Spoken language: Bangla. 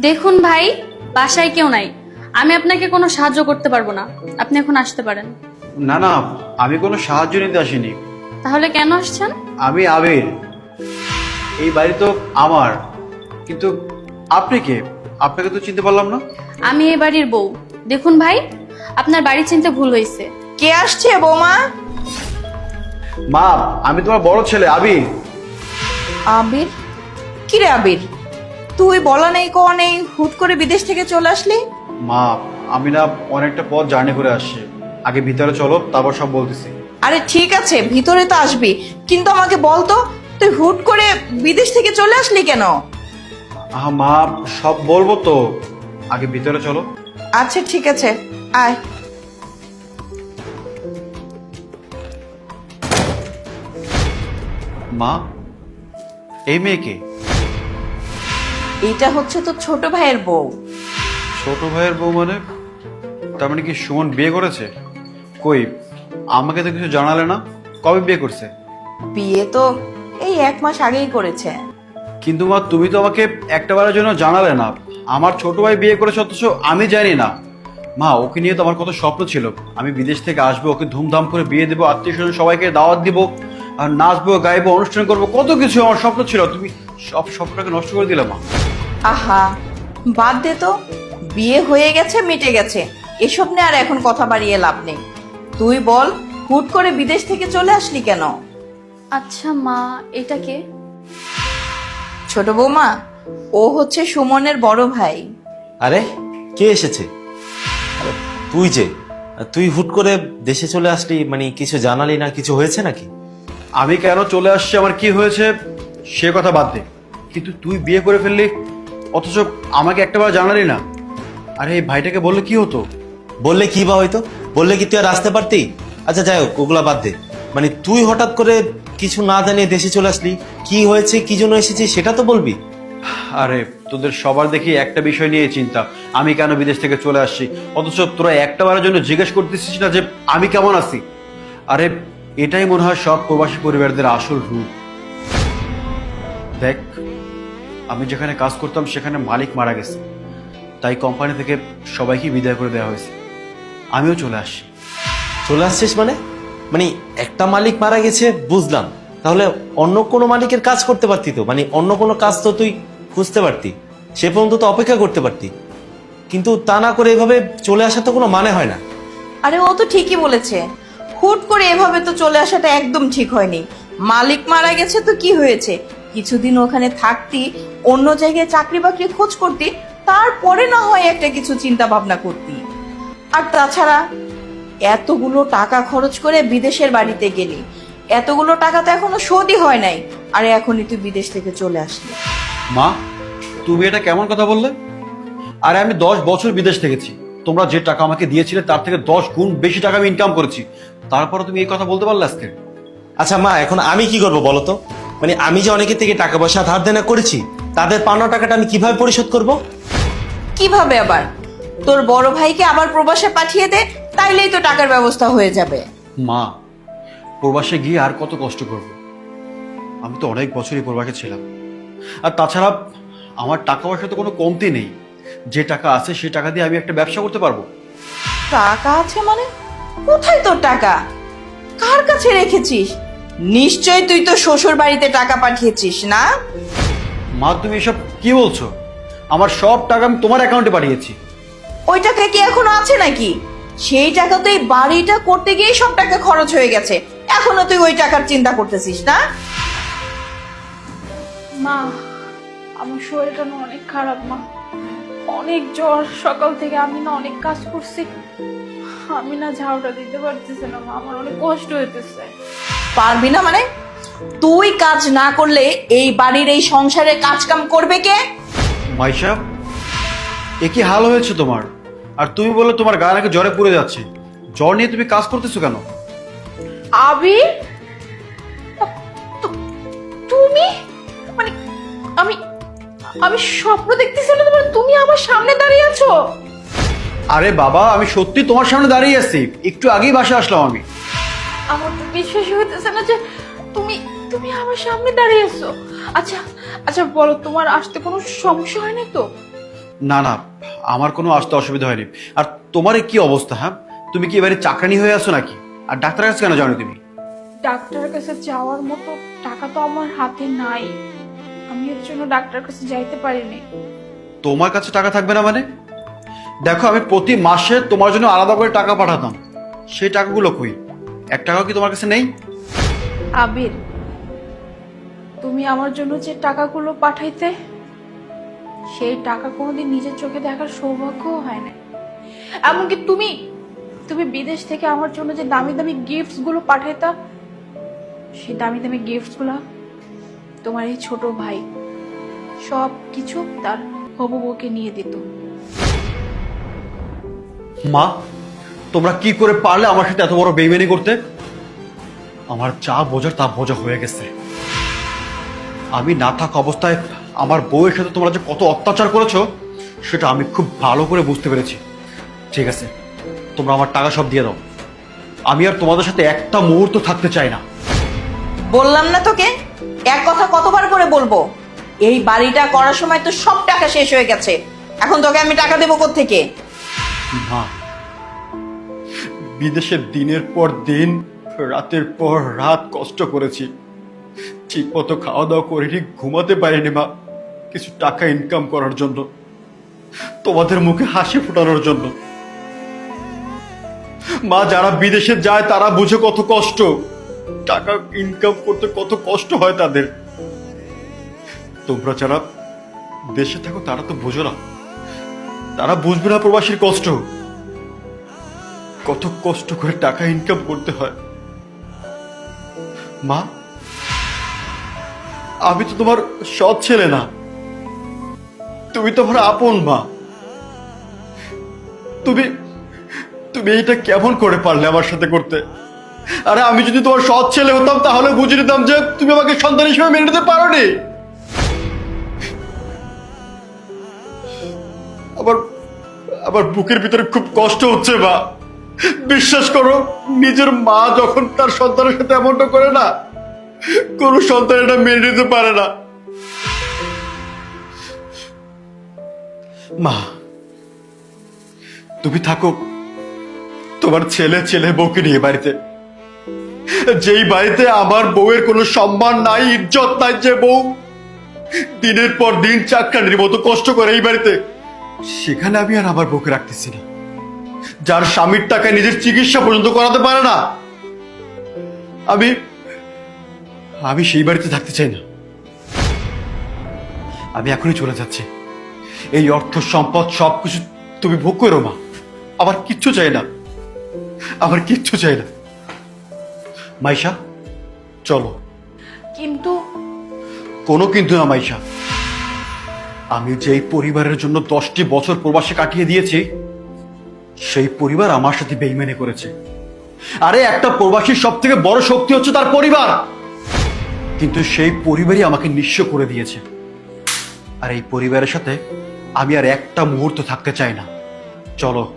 দেখুন ভাই বাসায় কেউ নাই। আমি আপনাকে কোনো সাহায্য করতে পারব না। আপনি এখন আসতে পারেন। না না আমি কোনো সাহায্য নিতে আসিনি। তাহলে কেন আসছেন? আমি আবির। এই বাড়ি তো আমার। কিন্তু আপনি কে? আপনাকে তো চিনতে পারলাম না। আমি এই বাড়ির বউ। দেখুন ভাই আপনার বাড়ি চিনতে ভুল হয়েছে। কে আসছে বৌমা? মা আমি তোমার বড় ছেলে আবির। আবির? কিরে আবির? তুই বলা নেই ক নেই হুট করে বিদেশ থেকে চলে আসলি? মা আমি না অনেকটা পথ জার্নি করে আসছি। আগে ভিতরে চলো তারপর সব বলতেছি। আরে ঠিক আছে ভিতরে তো আসবি। কিন্তু আমাকে বল তো তুই হুট করে বিদেশ থেকে চলে আসলি কেন? আহা মা সব বলব তো। আগে ভিতরে চলো। আচ্ছা ঠিক আছে আয়। মা এই মেয়েকে? এটা হচ্ছে তো ছোট ভাইয়ের বউ। ছোট ভাইয়ের বউ মানে? তার মানে কি সুমন বিয়ে করেছে? কই আমাকে তো কিছু জানালে না? কবে বিয়ে করছে? বিয়ে তো এই এক মাস আগেই করেছে। কিন্তু মা তুমি তো আমাকে একটা বারের জন্য জানালে না। আমার ছোট ভাই বিয়ে করেছে অথচ আমি জানি না। মা ওকে নিয়ে তো আমার কত স্বপ্ন ছিল। আমি বিদেশ থেকে আসব ওকে ধুমধাম করে বিয়ে দেবো আত্মীয় স্বজন সবাইকে দাওয়াত দিব আর নাচবো গাইবো অনুষ্ঠান করব কত কিছু আমার স্বপ্ন ছিল। তুমি সব স্বপ্নটাকে নষ্ট করে দিলে মা। আহা বাদ দে তো। বিয়ে হয়ে গেছে মিটে গেছে। এসব নিয়ে আর এখন কথা বাড়িয়ে লাভ নেই। তুই বল হুট করে বিদেশ থেকে চলে আসলি কেন? আচ্ছা মা এটা কে? ছোট বৌমা ও হচ্ছে সুমনের বড় ভাই। আরে কে এসেছে? আরে তুই যে। আর তুই হুট করে দেশে চলে আসলি মানে কিছু জানালি না কিছু হয়েছে নাকি? আমি কেন চলে আসছি? আমার কি হয়েছে? সে কথা বাদ দে। কিন্তু তুই বিয়ে করে ফেললি অথচ আমাকে একটাবার জানালি না। আরে এই ভাইটাকে বললে কি হতো? বললে কি বা হয়তো বললে কি তুই আর আসতে পারতি? আচ্ছা যাই হোক ওগুলা বাদ দে। মানে তুই হঠাৎ করে কিছু না জানিয়ে দেশে চলে আসলি কি হয়েছে কি জন্য এসেছিস সেটা তো বলবি। আরে তোদের সবার দেখি একটা বিষয় নিয়ে চিন্তা। আমি কেন বিদেশ থেকে চলে আসছি? অথচ তোরা একটা বারের জন্য জিজ্ঞেস করতেছিস না যে আমি কেমন আছি? আরে এটাই মনে হয় সব প্রবাসী পরিবারদের আসল রূপ। দেখ আমি যেখানে কাজ করতাম সেখানে মালিক মারা গেছে। তাই কোম্পানি থেকে সবাইকে বিদায় করে দেওয়া হয়েছে। আমিও চলে আসছি। চলে আসছিস মানে? মানে একটা মালিক মারা গেছে বুঝলাম। তাহলে অন্য কোনো মালিকের কাজ করতে পারতি তো? মানে অন্য কোনো কাজ তো তুই খুঁজতে পারতি। সে পর্যন্ত তো অপেক্ষা করতে পারতি। কিন্তু তা না করে এভাবে চলে আসা তো কোনো মানে হয় না। আরে ও তো ঠিকই বলেছে। হুট করে এভাবে তো চলে আসাটা একদম ঠিক হয়নি। মালিক মারা গেছে তো কি হয়েছে? কিছুদিন ওখানে থাকতি অন্য জায়গায় চাকরি বাকরি খোঁজ করতি তারপরে না হয় একটা কিছু চিন্তা ভাবনা করতি। আর তাছাড়া এতগুলো টাকা খরচ করে বিদেশের বাড়িতে গেলি। এতগুলো টাকা তো এখনও শোধই হয় নাই আর এখনই তুই বিদেশ থেকে চলে আসলি। মা তুমি এটা কেমন কথা বললে? আরে আমি দশ বছর বিদেশ থেকেছি। তোমরা যে টাকা আমাকে দিয়েছিলে তার থেকে দশ গুণ বেশি টাকা আমি ইনকাম করেছি। তারপরে তুমি এই কথা বলতে পারলে আজকে? আচ্ছা মা এখন আমি কি করব বলো তো? মানে আমি যে অনেকের থেকে টাকা পয়সা ধার দেনা করেছি তাদের পাওনা টাকাটা আমি কীভাবে পরিশোধ করব? কীভাবে আবার? তোর বড় ভাইকে আবার প্রবাসে পাঠিয়ে দে তাইলেই তো টাকার ব্যবস্থা হয়ে যাবে। মা প্রবাসে গিয়ে আর কত কষ্ট করব? আমি তো অনেক বছরই প্রবাসে ছিলাম। আর তাছাড়া আমার টাকা পয়সা তো কোনো কমতি নেই। যে টাকা আছে সেই টাকা দিয়ে আমি একটা ব্যবসা করতে পারব। টাকা আছে মানে? কোথায় তোর টাকা? কার কাছে রেখেছিস? নিশ্চয় তুই তো শ্বশুর বাড়িতে টাকা পাঠিয়েছিস না? মা তুমি এসব কি বলছো? আমার সব টাকা আমি তোমার অ্যাকাউন্টে পাঠিয়েছি। ওই টাকা কি এখনও আছে নাকি? সেই টাকা তো এই বাড়িটা করতে গিয়ে সব টাকা খরচ হয়ে গেছে। এখনও তুই ওই টাকার চিন্তা করতেছিস না? মা আমার শরীরটা না অনেক খারাপ মা। অনেক জ্বর সকাল থেকে আমি না অনেক কাজ করছি। আমি না ঝাউটা দিতে পারতেছি না মা। আমার অনেক কষ্ট হইতেছে। পারবি না মানে? তুই কাজ না করলে এই বাড়ির এই সংসারে কাজ কাম করবে কে? মাইশা এ কি হাল হয়েছে তোমার? আর তুমি বললে তোমার গা নাকি জ্বরে পুড়ে যাচ্ছে। জ্বর নিয়ে তুমি কাজ করতেছো কেন? আবির তু- তুমি? মানে আমি আমি স্বপ্ন দেখতেছিলাম তোমার তুমি আমার সামনে দাঁড়িয়ে আছো? আরে বাবা আমি সত্যি তোমার সামনে দাঁড়িয়ে আছি। একটু আগেই বাসা আসলাম আমি। আমার তো বিশ্বাসই হইতেছে না যে তুমি তুমি আমার সামনে দাঁড়িয়ে আছো। আচ্ছা আচ্ছা বলো তোমার আসতে কোনো সমস্যা হয়নি তো? না না আমার কোনো আসতে অসুবিধা হয়নি। আর তোমার কি অবস্থা হ্যাঁ? তুমি কি এবারে চাকরানি হয়ে আছো নাকি? আর ডাক্তারের কাছে কেন জানো তুমি? ডাক্তারের কাছে যাওয়ার মতো টাকা তো আমার হাতে নাই। আমি এর জন্য ডাক্তারের কাছে যাইতে পারিনি। তোমার কাছে টাকা থাকবে না মানে? দেখো আমি প্রতি মাসে তোমার জন্য আলাদা করে টাকা পাঠাতাম। সেই টাকাগুলো কই? এক টাকাও কি তোমার কাছে নেই? আবির তুমি আমার জন্য যে টাকাগুলো পাঠাইতে সেই টাকা কোনোদিন নিজের চোখে দেখার সৌভাগ্যও হয় না এমনকি তুমি তুমি বিদেশ থেকে আমার জন্য যে দামি দামি গিফটসগুলো পাঠাইতা সেই দামি দামি গিফটসগুলো তোমার এই ছোট ভাই সব কিছু তার হবু বউকে নিয়ে দিত। মা তোমরা কি করে পারলে আমার সাথে এত বড় বেইমানি করতে? আমার যা বোঝার তা বোঝা হয়ে গেছে। আমি না থাকা অবস্থায় আমার বউয়ের সাথে তোমরা যে কত অত্যাচার করেছ সেটা আমি খুব ভালো করে বুঝতে পেরেছি। ঠিক আছে তোমরা আমার টাকা সব দিয়ে দাও। আমি আর তোমাদের সাথে একটা মুহূর্ত থাকতে চাই না। বললাম না তোকে? এক কথা কতবার করে বলব? এই বাড়িটা করার সময় তো সব টাকা শেষ হয়ে গেছে। এখন তোকে আমি টাকা দেবো থেকে মা বিদেশে দিনের পর দিন, রাতের পর রাত কষ্ট করেছি। ঠিক মতো খাওয়া দাওয়া করিনি ঘুমাতে পারিনি মা। কিছু টাকা ইনকাম করার জন্য, তোমাদের মুখে হাসি ফোটানোর জন্য। মা, যারা বিদেশে যায়, তারা বুঝে কত কষ্ট। টাকা ইনকাম করতে কত কষ্ট হয় তাদের। তোমরা যারা দেশে থাকো, তারা তো বুঝো না। তারা বুঝবে না প্রবাসীর কষ্ট। কত কষ্ট করে টাকা ইনকাম করতে হয়। মা, আমি তো তোমার সৎ ছেলে না। তুমি তো আমার আপন মা। তুমি তুমি এইটা কেমন করে পারলে আমার সাথে করতে? আরে আমি যদি তোমার সৎ ছেলে হতাম, তাহলে বুঝে নিতাম যে তুমি আমাকে সন্তান হিসেবে মেনে নিতে পারো নি আবার আবার বুকের ভিতরে খুব কষ্ট হচ্ছে, মা। বিশ্বাস করো, নিজের মা যখন তার সন্তানের সাথে এমনটা করে না, কোনো সন্তান এটা মেনে নিতে পারে না। মা, তুমি থাকো, তোমার ছেলে ছেলে বউকে নিয়ে বাড়িতে। যেই বাড়িতে আমার বউয়ের কোনো সম্মান নাই, ইজ্জত নাই যে বউ, দিনের পর দিন চাকরানির মতো কষ্ট করে এই বাড়িতে, সেখানে আমি আর আমার বউকে রাখতেছি না। যার স্বামীর টাকায় নিজের চিকিৎসা পর্যন্ত করাতে পারে না। আমি আমি সেই বাড়িতে থাকতে চাই না। আমি এখনই চলে যাচ্ছি। এই অর্থ সম্পদ সবকিছু তুমি ভোগ করো মা। আবার কিচ্ছু চাই না। আবার কিচ্ছু চাই না। মাইশা চলো। কিন্তু? কোনো কিন্তু না মাইশা। আমি যেই পরিবারের জন্য দশটি বছর প্রবাসে কাটিয়ে দিয়েছি সেই পরিবার আমার সাথে বেইমেনে করেছে। আরে, একটা প্রবাসীর সব থেকে বড় শক্তি হচ্ছে তার পরিবার। কিন্তু সেই পরিবারই আমাকে নিঃস্ব করে দিয়েছে। আর এই পরিবারের সাথে আমি আর একটা মুহূর্ত থাকতে চাই না। চলো